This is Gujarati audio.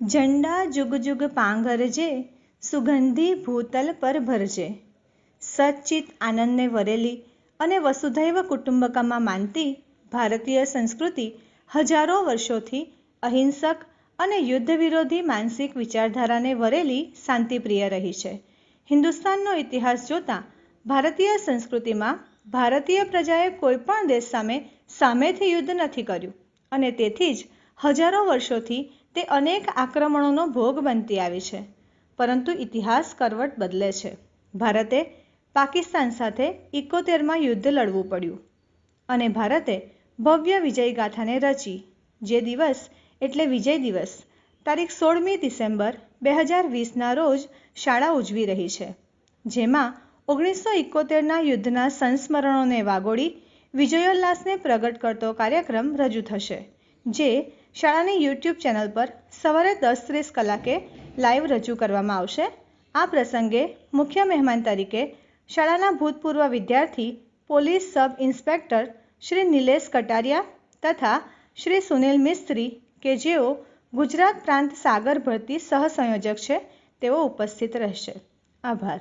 ઝંડા જુગ જુગ પાંગરજે, સુગંધી ભૂતલ પર ભરજે. સચ્ચિત આનંદને વરેલી અને વસુધૈવ કુટુંબકમાં માનતી ભારતીય સંસ્કૃતિ હજારો વર્ષોથી અહિંસક અને યુદ્ધ વિરોધી માનસિક વિચારધારાને વરેલી શાંતિપ્રિય રહી છે. હિન્દુસ્તાનનો ઇતિહાસ જોતાં ભારતીય સંસ્કૃતિમાં ભારતીય પ્રજાએ કોઈપણ દેશ સામે સામેથી યુદ્ધ નથી કર્યું અને તેથી જ હજારો વર્ષોથી તે અનેક આક્રમણોનો ભોગ બનતી આવી છે, પરંતુ ઇતિહાસ કરવટ બદલે છે. ભારતે પાકિસ્તાન સાથે ઇકોતેરમાં યુદ્ધ લડવું પડ્યું અને ભારતે ભવ્ય વિજયગાથાને રચી. જે દિવસ એટલે વિજય દિવસ, તારીખ સોળમી ડિસેમ્બર બે હજાર વીસના રોજ શાળા ઉજવી રહી છે, જેમાં ઓગણીસો ઇકોતેરના યુદ્ધના સંસ્મરણોને વાગોળી વિજયોલ્લાસને પ્રગટ કરતો કાર્યક્રમ રજૂ થશે, જે શાળાની યુટ્યુબ ચેનલ પર સવારે દસ ત્રીસ કલાકે લાઈવ રજૂ કરવામાં આવશે. આ પ્રસંગે મુખ્ય મહેમાન તરીકે શાળાના ભૂતપૂર્વ વિદ્યાર્થી, police sub inspector Shri Nilesh Kataria તથા શ્રી સુનિલ મિસ્ત્રી કે જેઓ ગુજરાત પ્રાંત સાગર ભરતી સહસંયોજક છે, તેઓ ઉપસ્થિત રહેશે. આભાર.